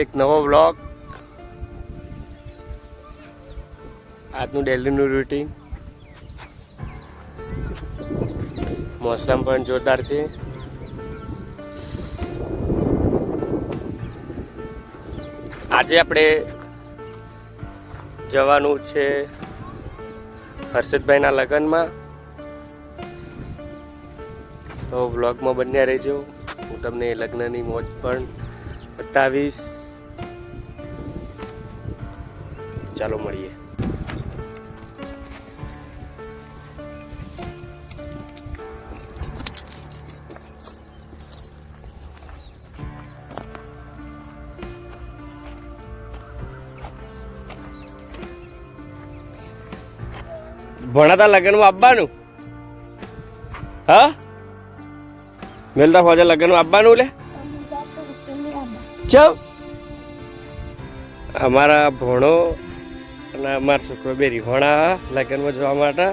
એક નવો બ્લોગ આજનું ડેલીનું રૂટીન મોસમ પણ જોરદાર છે. આજે આપણે જવાનું છે હર્ષદભાઈના લગ્નમાં. તો વ્લોગમાં બન્યા રહેજો. હું તમને લગ્નની મોજ પણ બતાવીશ. ચાલો મળીએ. ભણાતા લગ્નમાં આવવાનું હા? મેલતા ફોજા લગ્નમાં આવવાનું લે? ચમ? અમારા ભણો અને અમાર છોકરો બે રીહોણા લગ્નમાં જવા માટે.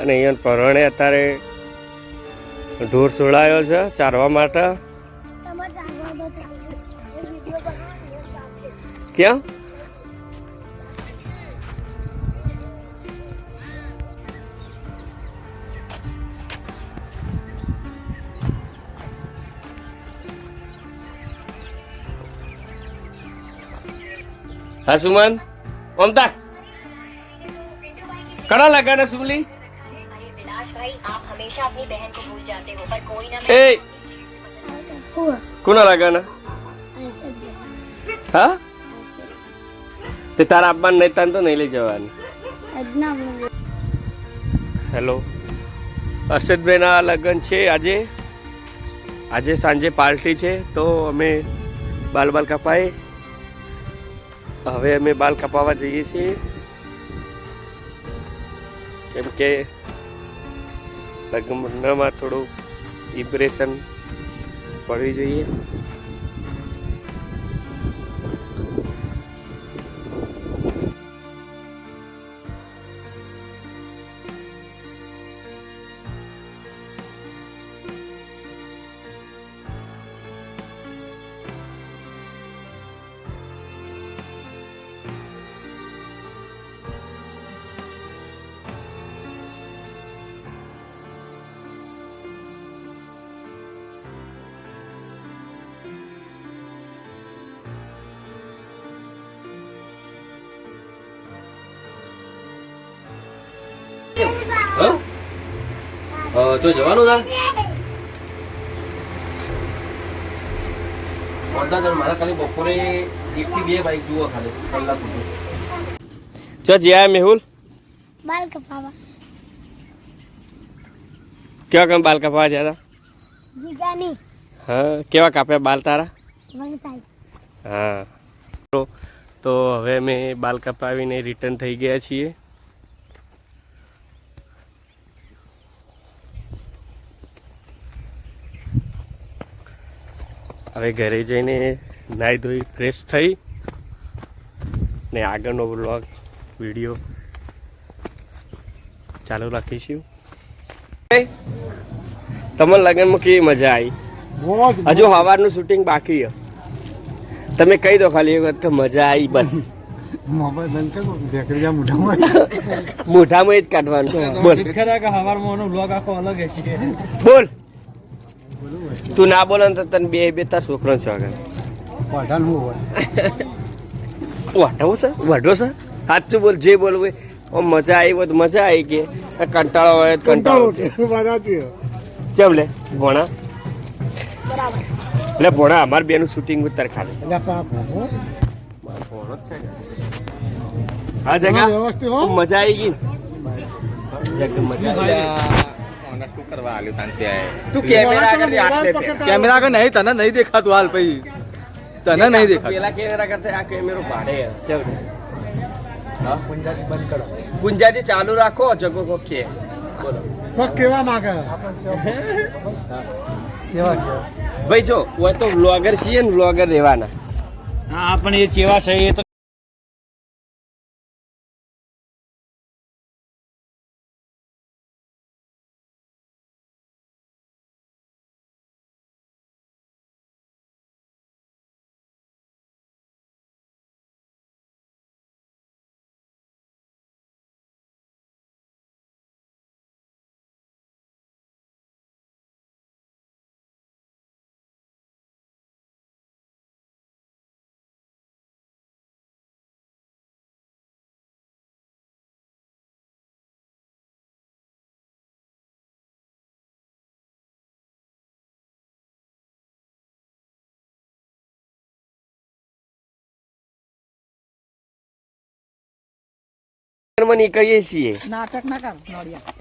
અને અહીંયા પરણે અત્યારે ઢોર સોળાયો છે ચારવા માટે. ક્યાં? હા સુમન? મમતા કડા લગા ને સુમલી એ. કોના લગાના હા? તે તારા આપવાનું નહીં તાન તો નહીં લઈ જવાની. હેલો. અરશદભાઈના લગ્ન છે આજે. આજે સાંજે પાર્ટી છે તો અમે બાલ બાલ કપાઈ. હવે અમે બાલ કપાવવા જઈએ છીએ. કેમ કે લગ્નમાં થોડું ઇમ્પ્રેશન પડવી જોઈએ. જો જવાનું છે? બધા મારા ખાલી બપોરે એક થી બે બાઈક જુઓ ખાલી કલાક સુધી. જો જ્યાં મેહુલ. બાલ કપાવા. કેવા કેમ બાલ કપાવા જ્યાં જીગાની. હા કેવા કાપ્યા બાલ તારા? હા. તો- તો હવે અમે બાલ કપાવીને રિટર્ન થઈ ગયા છીએ. હવે ઘરે જઈને નાહી ધોઈ ફ્રેશ થઈ ને આગળનો બ્લોગ વીડિયો ચાલુ રાખીશું. તમને લગ્નમાં કેવી મજા આવી? હજુ સવારનું શૂટિંગ બાકી છે. તમે કહી દો ખાલી એક વખત કે મજા આવી બસ. મોબાઈલ બંધ કરો ઢેકડીયા મોઢામાં મોઢામાં જ કાઢવાનું. બોલ. ખરા કે હવારમાં નો બ્લોગ આખો અલગ છે. બોલ. તું ના બોલે તો તને બે બે તાર છોકરો છે આગળ? હું હોય. વાઢવું છે? વાઢો છે? સાચું બોલ જે બોલવું હોય. મજા આવી હોય તો મજા આવી કે. કંટાળો હોય. કંટાળો ચમ લે ભોણા. એટલે ભોણા અમારે બેનું શૂટિંગ ઉત્તર ખાલી. ભોણો. જ છે હા જગા. મજા આવી ગઈ? મજા આવી શું કરવા તું કેમેરા આગળ હાથ કેમેરા આગળ નહીં તને નહીં દેખાતું હાલ પછી તને નહીં દેખાતું. પેલા કેમેરા કરતા આ કેમેરો ભાડે ચલ. હા? પુંજાજી બંધ કરો. પુંજાજી ચાલુ રાખો જગો કોકે બોલો. કોક કેવા માંગે? કેવા ભાઈ જો હોય તો વ્લોગર છીએ ને વ્લોગર રહેવાના. હા પણ એ કેવા છે એ તો માં નીકળીએ છીએ. નાટક ના કર નોડિયા.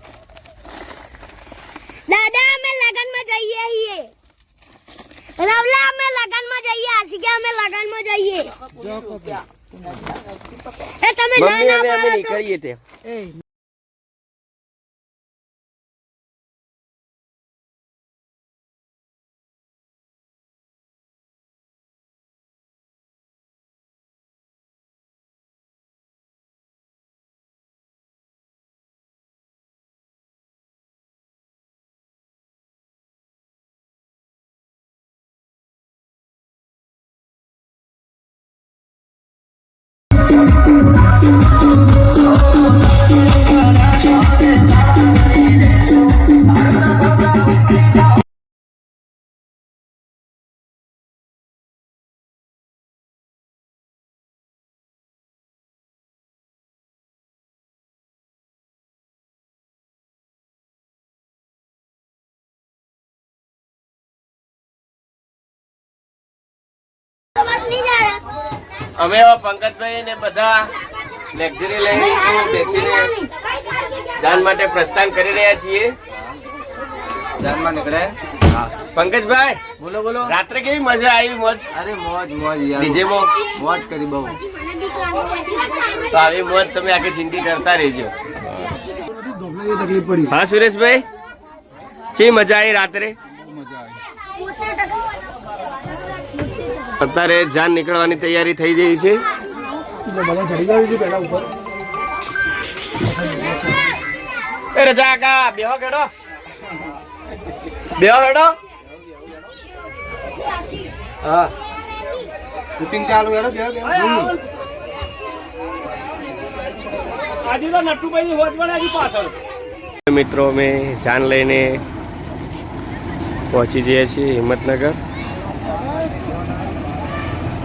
દાદા અમે લગનમાં જઈએ છીએ. રવલા અમે લગનમાં જઈએ. આશિકા અમે લગનમાં જઈએ. એ તમે ના ના પાડો તો. નીકળીએ તે એ અમે પંકજભાઈ ને બધા લેક્ચરી લઈને બેસીને જાન માટે પ્રસ્થાન કરી રહ્યા છીએ. જાનમાં નીકળે? પંકજભાઈ બોલો બોલો. રાત્રે કેવી મજા આવી મોજ? અરે મોજ મોજ યાર. ડીજે માં મોજ કરી બહુ. તો આવી મોજ તમે આખી જિંદગી કરતા રહેજો. તકલીફ પડી હા સુરેશભાઈ? શી મજા આવી રાત્રે? અત્યારે જાન નીકળવાની તૈયારી થઈ ગઈ છે. બધા ચડી ગયું છે પેલા ઉપર. એ રજા કાકા બેહો કેડો બેહો હેડો હા. શૂટિંગ ચાલુ મિત્રો અમે જાન લઈને પહોંચી જઈએ છીએ હિંમતનગર.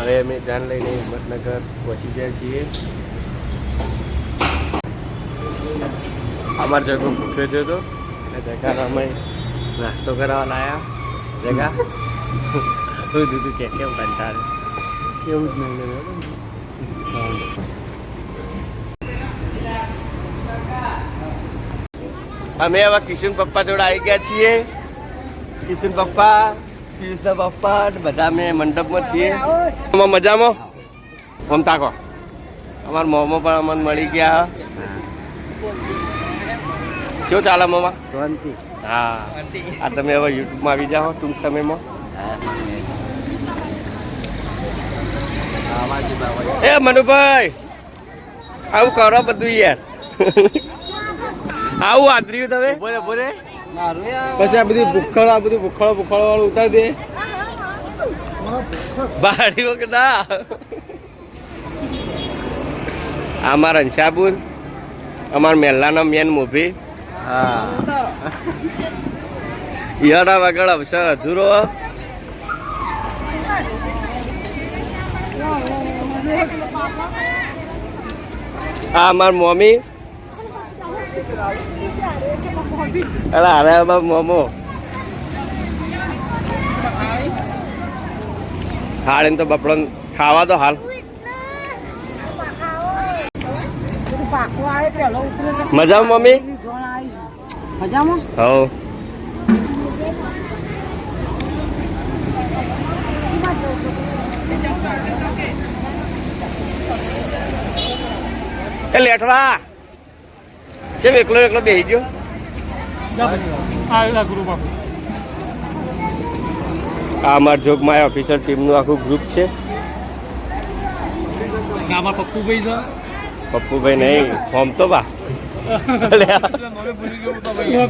હવે અમે જાન લઈને હિંમતનગર પહોંચી ગયા છીએ. અમાર જગો ભૂખ્યો જ હતો અને જગાનો અમે નાસ્તો કરવા લાયા જગા હું દીધું કે કેમ કંટાળે? કેવું જ નહીં અમે હવે કિશન પપ્પા જોડે આવી ગયા છીએ. કિશન પપ્પા પિયુષના પપ્પા બધા અમે મંડપમાં છીએ. મજામાં? ઓમ તાકો. અમાર મોમો પણ અમને મળી ગયા. શું ચાલે મોમા? શાંતિ. હા. આ તમે હવે યુટ્યુબમાં આવી જાઓ ટૂંક સમયમાં. એ મનુભાઈ આવું કરો બધું યાર. આવું આદર્યું તમે? બોલે બોલે પછી આ બધી ભૂખળ આ બધું ભૂખળો ભૂખળો વાળું ઉતારી દે. બારીઓ કે ના. અંશાબુન અમાર મહેલાના મેન મૂવી હા. ઈયાડા વગર અવસર અધૂરો. આ અમાર મમ્મી. અરે અરે અમાર મોમો હાલ એમ તો બપડો ખાવા દો હાલ. મજામાં મમ્મી? હવ. એ લેઠડા ચેમ એકલો એકલો બેસી ગયો? આ અમારા જોગમાયા ઓફિસર ટીમનું આખું ગ્રુપ છે. પપ્પુભાઈ નહીં ફોર્મ તો બા.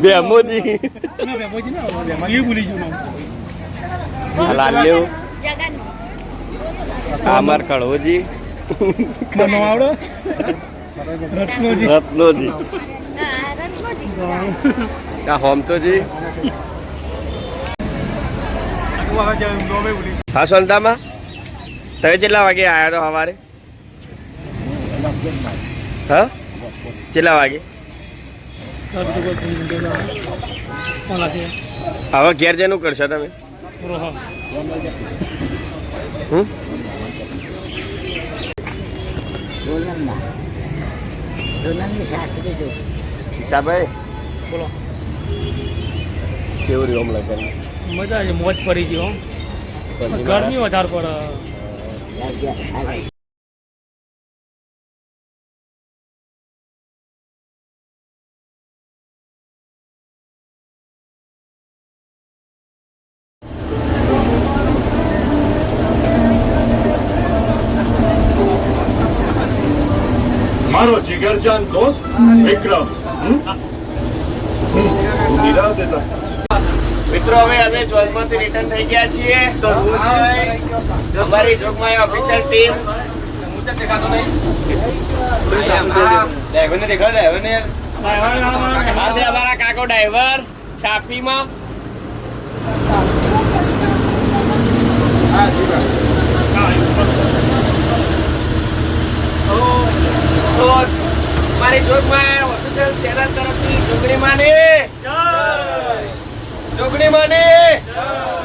બેમોજી લાલ્યો આ અમાર કળવોજી. રત્નોજી. આ હોમતોજી. હા સંતામાં તમે કેટલા વાગે આવ્યા તો સવારે? હા? કેટલા વાગે? હવે ઘેર જેનું કરશો તમે? ઈશાભાઈ? બોલો. કેવું રહ્યું હમણાં મજા છે મોજ ફરી ગયો ગરમી વધારે પડે. મારો જીગરજાન દોસ્ત વિક્રમ નિરાતે મિત્રો હવે અમે જોબમાંથી રિટર્ન થઈ ગયા છીએ. અમારી જોગમાં ઓફિશિયલ ટીમ અમારા કાકો ડ્રાઈવર છાપીમાં. તો મારી જોગમાં ઓફિશિયલ ચેનલ તરફથી જોગણી માની જોગણી માની.